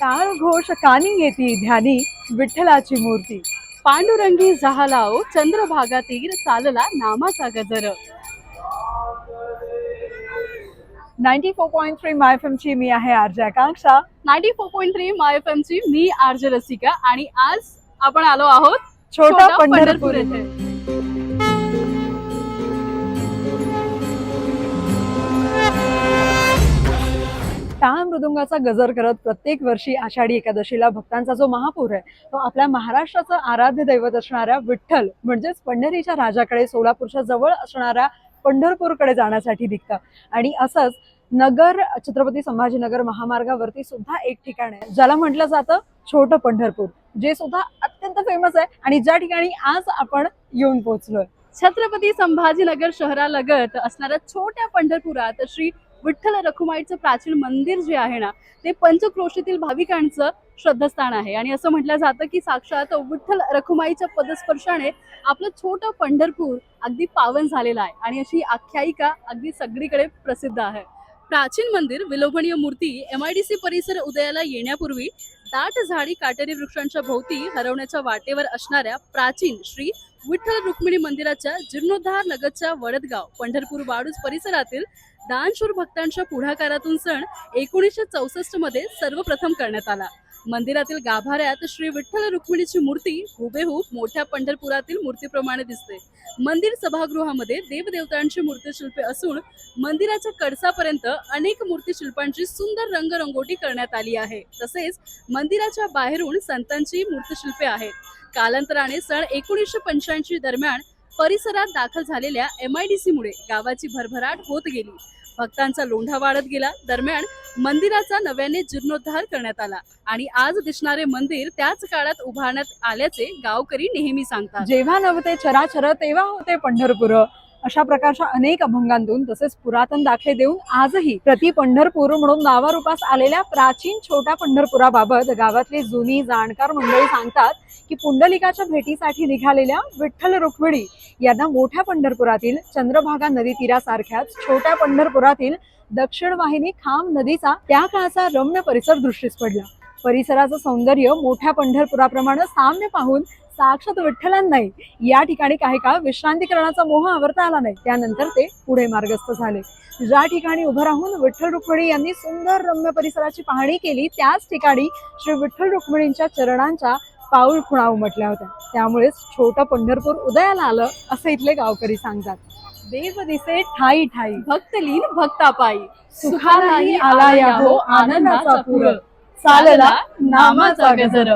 टाळ घोष कानी येती ध्यानी विठ्ठलाची मूर्ती. पांडुरंगी जहालाओ चंद्रभागा तीर चालला नामाचा गजर. Ninety four point three my ची मी आहे RJ Akanksha. Ninety four point three my F ची मी आरजे रसिका आणि आज आपण आलो आहोत छोटा पंढरपूर येथे. मृदुंगाचा गजर करत प्रत्येक वर्षी आषाढी एकादशीला भक्तांचा जो महापूर आहे तो आपल्या महाराष्ट्राचं आराध्य दैवत असणाऱ्या विठ्ठल म्हणजेच पंढरीच्या राजाकडे सोलापूरच्या जवळ असणाऱ्या पंढरपूरकडे जाण्यासाठी निघतं आणि असंच नगर छत्रपती संभाजीनगर महामार्गावरती सुद्धा एक ठिकाण आहे ज्याला म्हटलं जातं छोटं पंढरपूर जे सुद्धा अत्यंत फेमस आहे आणि ज्या ठिकाणी आज आपण येऊन पोहोचलोय. छत्रपती संभाजीनगर शहरालगत असणाऱ्या छोट्या पंढरपुरात श्री विठ्ठल रखुमाईचं प्राचीन मंदिर जे आहे ना ते पंचक्रोशीतील भाविकांचं श्रद्धास्थान आहे. आणि असं म्हटलं जातं की साक्षात विठ्ठल रखुमाईच्या पदस्पर्शाने आपलं छोटं पंढरपूर अगदी पावन झालेलं आहे. आणि अशी आख्यायिका अगदी सगळीकडे प्रसिद्ध आहे. प्राचीन मंदिर विलोभनीय मूर्ती एम आय डी सी परिसर उदयाला येण्यापूर्वी दाट झाडी काटेरी वृक्षांच्या भोवती हरवण्याच्या वाटेवर असणाऱ्या प्राचीन श्री विठ्ठल रुक्मिणी मंदिराच्या जीर्णोद्धार लगतच्या वडदगाव पंढरपूर वाडूज परिसरातील दानशूर भक्तांच्या पुढाकारातून सण एकोणीसशे चौसष्टमध्ये सर्वप्रथम करण्यात आला. मंदिरातील गाभाऱ्यात श्री विठ्ठल रुक्मिणीची मूर्ती हुबेहूब मोठ्या पंढरपुरातील मूर्तीप्रमाणे दिसते. मंदिर सभागृहामध्ये देवदेवतांची मूर्तीशिल्पे असून मंदिराच्या कडसापर्यंत अनेक मूर्तीशिल्पांची सुंदर रंगरंगोटी करण्यात आली आहे. तसेच मंदिराच्या बाहेरून संतांची मूर्तीशिल्पे आहेत. कालांतराने सन एकोणीसशे पंच्याऐंशी दरम्यान परिसरात दाखल झालेल्या एम आय डी सी मुळे गावाची भरभराट होत गेली. भक्तांचा लोंढा वाढत गेला. दरम्यान मंदिराचा नव्याने जीर्णोद्धार करण्यात आला आणि आज दिसणारे मंदिर त्याच काळात उभारण्यात आल्याचे गावकरी नेहमी सांगतात. जेव्हा नव्हते चराचर तेव्हा होते पंढरपूर. अशा प्रकारच्या अनेक अभंगांतून तसेच पुरातन दाखले देऊन आजही प्रति पंढरपूर म्हणून नावारूपास आलेल्या प्राचीन छोट्या पंढरपुराबाबत गावातली जुनी जाणकार मंडळी सांगतात की पुंडलिकाच्या भेटीसाठी निघालेल्या विठ्ठल रुक्मिणी यांना मोठ्या पंढरपुरातील चंद्रभागा नदी तीरासारख्याच छोट्या पंढरपुरातील दक्षिण वाहिनी खाम नदीचा त्या काळाचा रम्य परिसर दृष्टीस पडला. परिसराचं सौंदर्य मोठ्या पंढरपुराप्रमाणे साम्य पाहून साक्षात विठ्ठलांनाही या ठिकाणी काही काळ विश्रांतीकरणाचा मोह आवरता आला नाही. त्यानंतर ते पुढे मार्गस्थ झाले. ज्या ठिकाणी उभं राहून विठ्ठल रुक्मिणी यांनी सुंदर रम्य परिसराची पाहणी केली त्याच ठिकाणी श्री विठ्ठल रुक्मिणींच्या चरणांच्या पाऊल खुणा उमटल्या होत्या. त्यामुळेच छोटं पंढरपूर उदयाला आलं असं इथले गावकरी सांगतात. देव दिसे ठाई ठाई भक्तलीन भक्तापायी. सुखालाही आला या हो आनंदाचा पूर चालला नामाचा गजर